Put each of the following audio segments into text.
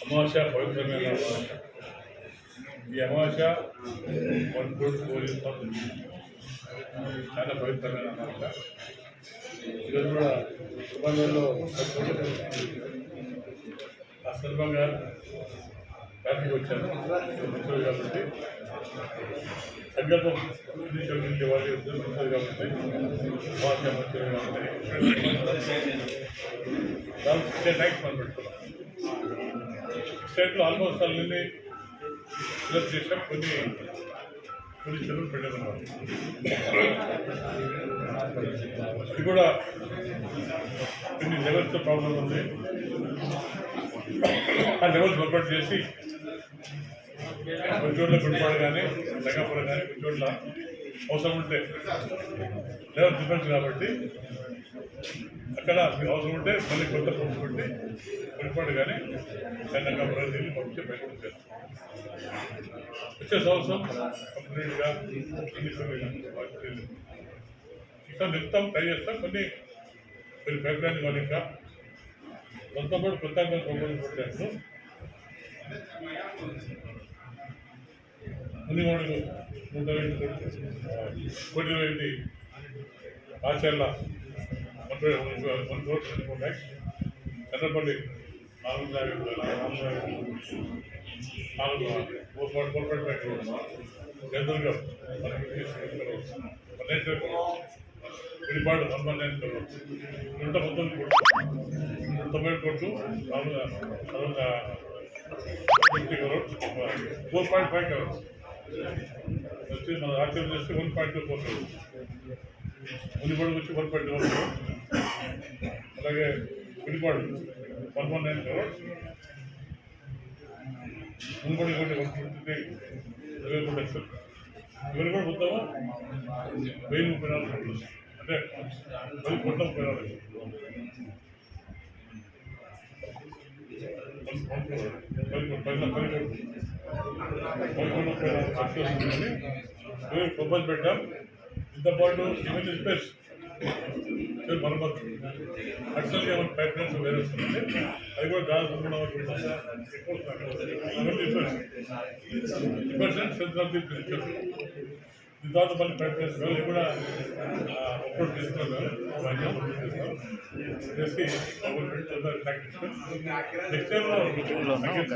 అమావాస్య పవిత్రమైన అమావాస్య ఈ అమావాస్య వన్ కోటి పోలీస్ చాలా పవిత్రమైన అమావాస్య ఈరోజు కూడా శుభంలో ఆ సందర్భంగా ఫ్యామిలీకి వచ్చాను మంచిది కాబట్టి సంకల్పం విధించే వాళ్ళు మంచిది కాబట్టి అమావాస్య మంచిది కాబట్టి దానికి థ్యాంక్స్ మనం పెట్టుకున్నాం స్టేట్లో ఆల్మోస్ట్ అన్ని ఫిలప్ చేసాం కొన్ని కొన్ని చెరువులు పెట్టామన్నమాట ఇది కూడా కొన్ని లెవెల్స్ ప్రాబ్లం ఉంది. ఆ లెవెల్స్ ఏర్పాటు చేసి కొన్ని చోట్ల గుడిపాడు కానీ రంగాపురం కానీ కొన్ని చోట్ల అవసరం ఉంటే. లేదా డిఫరెన్స్ కాబట్టి. అక్కడ మీకు అవసరం ఉంటే మళ్ళీ కొత్త పంపు పెట్టి గుడిపాడు కానీ రంగాపురం కంపెనీ పంపించి బయట వచ్చే సంవత్సరం కంప్లీట్గా ఇంకా నిత్యం ట్రై చేస్తాం. కొన్ని కొన్ని ప్రోగ్రామ్ కానీ ఇంకా కొంత కూడా కృతజ్ఞత ప్రోగ్రామ్ పెట్టాను ఫోర్ ల్యాక్స్ చంద్రపల్లి నాలుగు నాలుగు నాలుగు four point four point five crores జనరల్గా పన్నెండు Vidipadu one one nine crores నూట పంతొమ్మిది కోట్లు తొంభై కోట్లు నాలుగు నాలుగు fifty crores four point five crores వచ్చి మన ఆచరణ చేస్తే one point two percent Ullipadu వచ్చి వన్ పాయింట్ టూ క్రోర్స్ అలాగే Vidipadu one one nine crores Ullipadu కూడా వన్ ట్వంటీ త్రీ ఇరవై మూడు లక్షలు. ఇవన్నీ కూడా మొత్తము వెయ్యి ముప్పై నాలుగు కోట్లు. అంటే పది కోట్ల ముప్పై నాలుగు పది పది పది కోట్లు పది కోట్ల ముప్పై నాలుగు లక్షలు వస్తుందని ప్రపోజ్ పెట్టాం. ఇంత పాటు ఇవన్నీ రిపేర్స్ మరమ్మతు యాక్చువల్గా మన పైప్ లైన్స్ వేరే వస్తుంది అది కూడా దాదాపు రిపేర్స్ దీని తర్వాత మళ్ళీ పైప్ లైన్స్ కూడా అప్లోడ్ చేస్తున్నారు చేసి next time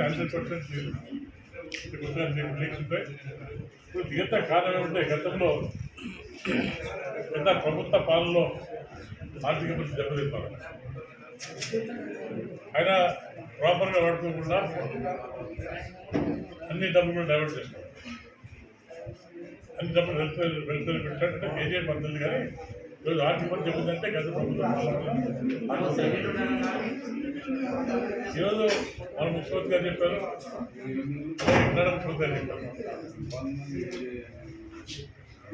hundred percent leaks ఉంటాయి ఇప్పుడు కారణం ఏమంటే గతంలో గత ప్రభుత్వ పాలనలో ఆర్థిక పరిస్థితి దెబ్బతింటారు ఆయన ప్రాపర్గా వాడుకోకుండా అన్ని డబ్బులు డైవర్ట్ చేస్తారు అన్ని డబ్బులు వెల్ఫేర్ వెల్ఫేర్ పెట్టారంటే కేజీఎం పద్ధతి కానీ ఈరోజు ఆర్థిక చెబుతుందంటే గత ప్రభుత్వం. ఈరోజు మన ముఖ్యమంత్రి గారు చెప్పారు. కన్నడ ముఖ్యమంత్రి గారు చెప్పారు.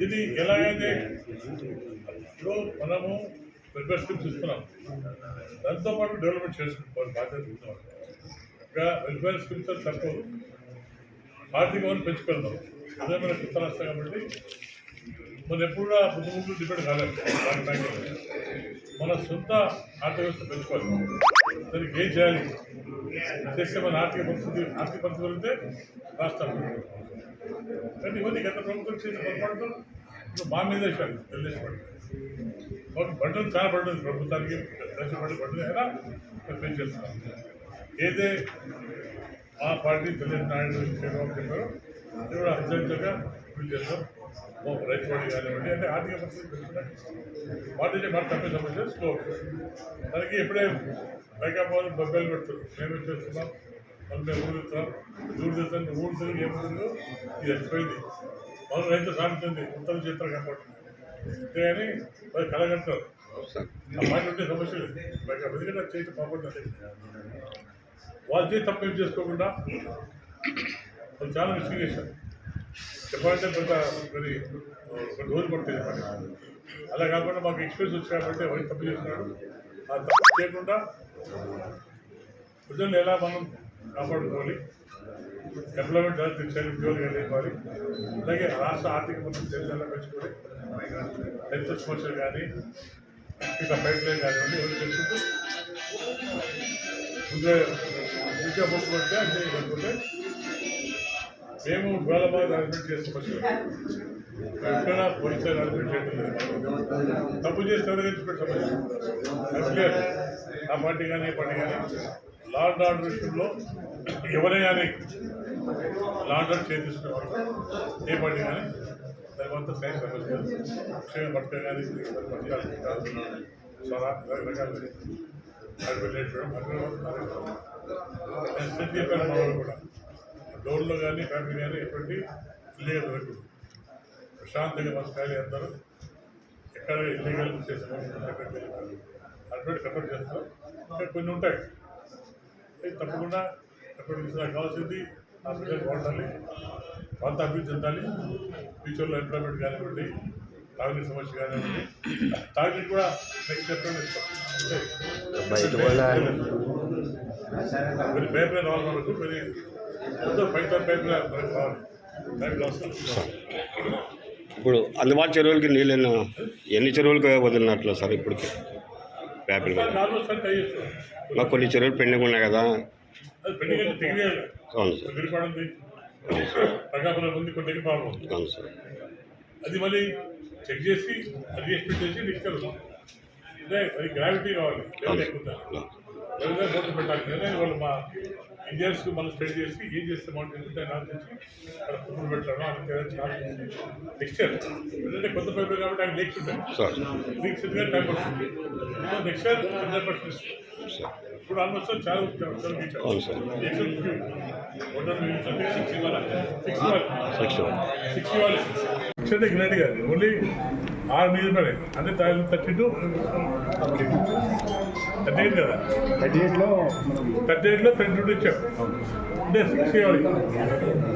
ఇది ఎలాగైతే ఇప్పుడు మనము ప్రిపేర్ స్కీమ్స్ ఇస్తున్నాం దాంతోపాటు డెవలప్మెంట్ చేసుకుంటాం బాధ్యత ఇస్తున్నాం ఇంకా వెల్ఫేర్ స్కీమ్స్ తక్కువ. ఆర్థికమని పెంచుకెళ్తాం అదే మన కొత్త కాబట్టి మనం ఎప్పుడు కూడా ముందు డిపెండ్ కాలేదు. దాని పైన. మన సొంత ఆర్థిక వ్యవస్థ పెంచుకోవాలి. దానికి ఏం చేయాలి? చేస్తే మన ఆర్థిక పరిస్థితి ఆర్థిక పరిస్థితి పెరిగితే రాష్ట్రం కానీ ఇవన్నీ గత ప్రభుత్వం చేసిన పొరపాటుతో ఇప్పుడు మా మీద వేశారు తెలుగుదేశం పార్టీ. ఒక బట్టలు చాలా పడుతుంది ప్రభుత్వానికి. తెలుగుదేశం పార్టీ పడుతుంది అయినా మేము చేస్తున్నాం ఏదే మా పార్టీ తెలుగు నాయుడు చంద్రబాబు చెప్పారో అది కూడా అత్యంతగా అభివృద్ధి చేస్తాం రైతు వాడి కానివ్వండి అంటే ఆర్థిక పరిస్థితి పెంచుకుంటే మాట తప్పే సమస్య స్లో. దానికి ఎప్పుడే పైకాపాలు బొబ్బేలు పెడుతుంది మేము చేస్తున్నాం? మళ్ళీ మేము ఊరు తెస్తాం ఊరు తెస్తాం ఊరు తిరిగి ఏముంటుందో ఇది చచ్చిపోయింది వాళ్ళు రైతు సాగుతుంది ఉత్తరం చేస్తారు కాబట్టి అంతేగాని మరి కలగంటారు. మాట ఉంటే సమస్య లేదు. పైగా ఎందుకంటే చేతి పాపడుతుంది వాళ్ళు చేసి తప్పేం చేసుకోకుండా వాళ్ళు చాలా చేశారు. చెప్పాలంటే కొంత మరి ఒక రోజు పడుతుంది పని అలా కాకుండా మాకు ఎక్స్పీరియన్స్ వచ్చి కాబట్టి ఎవరికి తప్పు చేస్తున్నాడు ఆ తప్పు చేయకుండా ప్రజలు ఎలా మనం కాపాడుకోవాలి? ఎంప్లాయ్మెంట్ ఎలా తెచ్చాలి ఉద్యోగాలు ఎలా ఇవ్వాలి? అలాగే రాష్ట్ర ఆర్థిక పరిస్థితి ఎలా పెంచుకోవాలి? హెల్త్ సమస్యలు కానీ ఇక పైప్ లైన్ కానివ్వండి ఎవరు చేసుకుంటూ ముందే ఇంకా పట్టుకుంటే అంటే మేము గోలబాద్ అడ్మిట్ చేసుకోవచ్చు ఫస్ట్ పోలీసులు అడ్మిట్ చేయడం తప్పు చేస్తే ఎవరికి పెట్టాలి ఆ పార్టీ కానీ పార్టీ కానీ లార్డ్ ఆర్డర్ విషయంలో ఎవరే కానీ లార్డ్ ఆర్డర్ చేతిస్తున్న ఏ పార్టీ కానీ తర్వాత సైన్స్ సమస్య విషయం పట్టుక కానీ చాలా రకరకాల అది వెళ్ళేటప్పుడు నేను కూడా. డోర్లో కానీ ఫ్యామిలీ కానీ ఎటువంటి ఇల్లీగల్ దొరకదు ప్రశాంతంగా మన స్థాయి అందరూ ఎక్కడ ఇల్లీగల్ చేసే అటువంటి కట్టడి చేస్తారు. ఇంకా కొన్ని ఉంటాయి. తప్పకుండా ఎప్పటి నాకు కావాల్సింది ఆ పిల్లలు బాగుండాలి. ప్రాంత అభివృద్ధి చెందాలి. ఫ్యూచర్లో ఎంప్లాయ్మెంట్ కానివ్వండి తాగునీటి సమస్య కానివ్వండి తాగునీటి కూడా నెక్స్ట్ చెప్పండి ఇస్తాం. పైప్ లైన్ రావాలి మనకు కొన్ని ఇప్పుడు అందుబాటు చెరువులకి నీళ్ళు ఎన్ని ఎన్ని చెరువులకు వదిలినట్లు సార్ ఇప్పటికి? చేస్తున్నాం మాకు కొన్ని చెరువులు పెండింగ్ ఉన్నాయి కదా. అవును సార్. అవును సార్. అది మళ్ళీ చెక్ చేసి రీఎస్పెక్ట్ చేసి అంటే అది గ్రావిటీ కావాలి. పెట్టాలి. వాళ్ళు మా ఇండియన్స్ మనం స్ప్రెడ్ చేసి ఏం చేస్తే బాగుంటుంది అంటే ఆలోచించి అక్కడ ఫుడ్ పెట్టాను అని నెక్స్ట్ ఇయర్ ఎందుకంటే కొత్త పేపర్ కాబట్టి ఆయన నెక్స్ట్ ఉంటాయి లీక్స్ టైం పడుతుంది so next year hundred percent ఇప్పుడు ఆల్మోస్ట్ చాలా సార్. సిక్స్ ఇవ్వాలి సిక్స్ ఇవ్వాలి సిక్స్ ఇవ్వాలి సిక్స్ అంటే గ్రేట్ కాదు ఓన్లీ ఆరు మీద పడే అంటే థర్టీ టూ థర్టీ ఎయిట్ కదా? థర్టీ ఎయిట్లో థర్టీ ఎయిట్లో థర్టీ టూ ఇచ్చాం అంటే సిక్స్ ఇవ్వాలి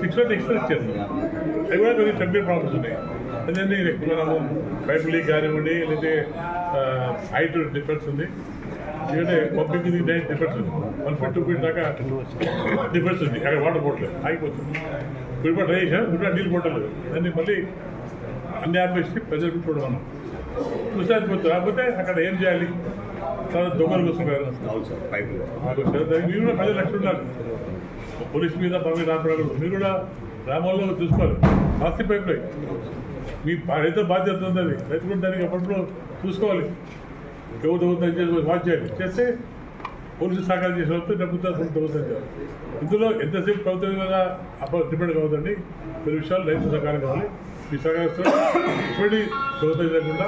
సిక్స్లో నెక్స్ట్ ఇచ్చేస్తాం అవి కూడా కొన్ని టెంపరీ ప్రాబ్లమ్స్ ఉన్నాయి. అదే మనము లీక్ కానివ్వండి లేకపోతే హైట్ డిఫరెన్స్ ఉంది. ఎందుకంటే పంపింగ్ డైట్ డిఫరెన్స్ ఉంది. వన్ ఫీట్ టూ ఫీట్ దాకా డిఫరెన్స్ ఉంది. అక్కడ వాటర్ పోవట్లేదు ఆగిపోతుంది. ఇప్పుడు ట్రై చేసాం ఇప్పుడు నీళ్ళు పోవట్లేదు దాన్ని మళ్ళీ అన్ని ఆపేసి ప్రజలకు చూడమన్నాం. చూసారు పోతే రాకపోతే అక్కడ ఏం చేయాలి? చాలా దొంగలు కూర్చుంటారు అవును సార్ మీరు కూడా పది లక్షలు ఉండాలి. పోలీస్ మీద మీద రాకూడదు మీరు కూడా గ్రామాల్లో చూసుకోవాలి. ఆస్తి పైప్ లైన్ మీ రైతు బాధ్యత ఉంది అది రైతు కూడా దానికి అప్పట్లో చూసుకోవాలి. ఎవరు దొంగతనం చేసి వాచ్ చేయాలి. చేస్తే పోలీసు సహకారం చేసిన వాళ్ళు డబ్బుతో దొంగతనం చేయాలి ఇందులో ఎంతసేపు ప్రభుత్వం మీద అప్పుడు డిపెండ్ కావద్దండి. కొన్ని విషయాలు రైతు సహకారం కావాలి. మీ సహకారిస్తే ఇటువంటి దొంగతనం లేకుండా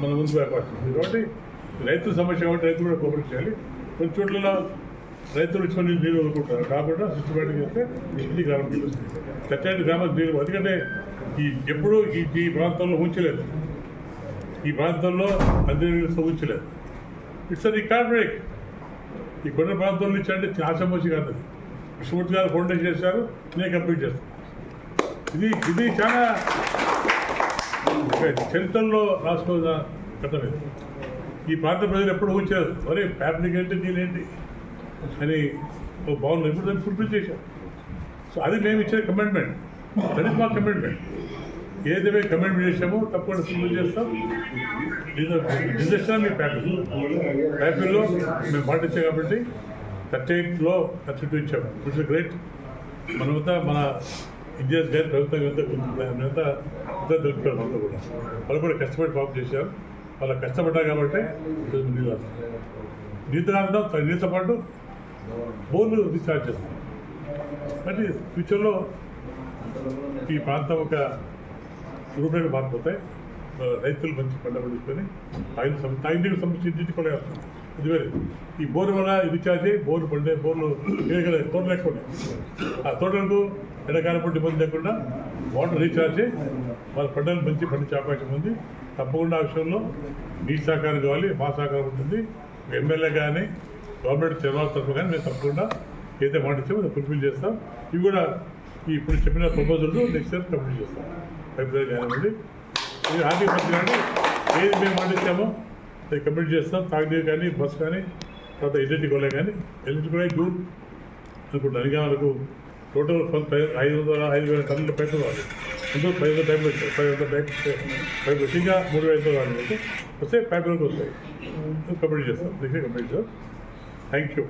మన ముందు వ్యాపారం కాబట్టి రైతు సమస్య కాబట్టి రైతు కూడా కోఆపరేట్ చేయాలి. కొన్ని చోట్ల రైతులు ఇచ్చుకొని నీళ్ళు వదులుకుంటారు. కాకుండా సిస్టమేటిక్ చేస్తే ఇంటి గ్రామం నీళ్ళు వస్తుంది ప్రత్యేక గ్రామం నీళ్ళు ఎందుకంటే ఈ ఎప్పుడూ ఈ ఈ ప్రాంతంలో ఉంచలేదు. ఈ ప్రాంతంలో అందరి నీళ్ళు ఉంచలేదు ఇట్స్ అది కార్పొరేట్ ఈ కొండ ప్రాంతంలో ఇచ్చారంటే ఆశమోసి కాదు కృష్ణమూర్తి గారు ఫౌండేషన్ చేశారు. నేను కంప్లీట్ చేస్తాను ఇది ఇది చాలా చరిత్రలో రాసుకోవాల్సిన కథ ఈ ప్రాంత ప్రజలు ఎప్పుడు ఊహించారు అరే ఫ్యాబ్రిక్ ఏంటి నీళ్ళేంటి అని ఓ బాగుంది ఇప్పుడు దాన్ని ఫుల్ఫిల్ చేశాం సో అది మేము ఇచ్చే కమిట్మెంట్ దట్ ఇస్ మా కమిట్మెంట్ ఏదైతే మేము కమిట్మెంట్ చేసామో తప్పకుండా ఫుల్ఫిల్ చేస్తాం. డిజెషన్ మీ ప్యాపిల్. ప్యాపిల్లో మేము పాటించాం కాబట్టి థర్టీ ఎయిట్లో థర్టీ టూ ఇచ్చాము ఇట్స్ గ్రేట్ మనమంతా మన ఇండియన్స్ గారి ప్రభుత్వం ఎంత మేమంతా అంతా దొరుకుతారు మనతో కూడా. వాళ్ళు కూడా కష్టపడి పాపం చేశారు. వాళ్ళు కష్టపడ్డారు కాబట్టి ఈరోజు నీళ్ళు వస్తాయి నీతో కాకుండా పాటు బోర్లు రీఛార్జ్ చేస్తాం. అంటే ఫ్యూచర్లో ఈ ప్రాంతం ఒక రూపాయలు మారిపోతాయి రైతులు మంచి పంట పండించుకొని ఆయన సమ- సంబంధించి ఇంటికి కూడా వేస్తాం. అది వేరే. ఈ బోర్ వల్ల రీఛార్జ్ అయ్యి బోర్లు పండే బోర్లు వేయగల తోటలు ఎక్కువ ఉన్నాయి. ఆ తోటలకు ఎండాకాలం ఇబ్బంది లేకుండా వాటర్ రీఛార్జ్ వాళ్ళ పంటలు మంచి పండించే అవకాశం ఉంది తప్పకుండా ఆ విషయంలో మీ సహకారం కావాలి మా సహకారం ఉంటుంది. ఎమ్మెల్యే కానీ గవర్నమెంట్ చర్యల తరఫు కానీ మేము తప్పకుండా ఏదైతే మాట ఇచ్చామో అది ఫుల్ఫిల్ చేస్తాం. ఇవి కూడా ఇప్పుడు చెప్పిన ప్రపోజల్స్ నెక్స్ట్ ఇయర్ కంప్లీట్ చేస్తాం. ఫిబ్రవరి కానివ్వండి ఇది ఆర్థిక మంత్రి కానీ ఏది మేము మాట ఇచ్చామో అది కంప్లీట్ చేస్తాం. తాగునీరు కానీ బస్ కానీ తర్వాత ఎలక్ట్రిక్ వాళ్ళే కానీ ఎలక్ట్రిక్ కూడా గుడ్ అనుకుంటాను. ఇంకా మనకు టోటల్ ఐదు వందల ఐదు వేల టన్నుల పైపులు కావాలి అందులో పది వందల పైపులు వచ్చాయి. పది వందల పైపు పైపు వచ్చి ఇంకా మూడు వేల కావాలి మీకు వస్తే పైపులకు వస్తాయి. కంప్లీట్ చేస్తాం. కంప్లీట్ చేస్తాం. Thank you.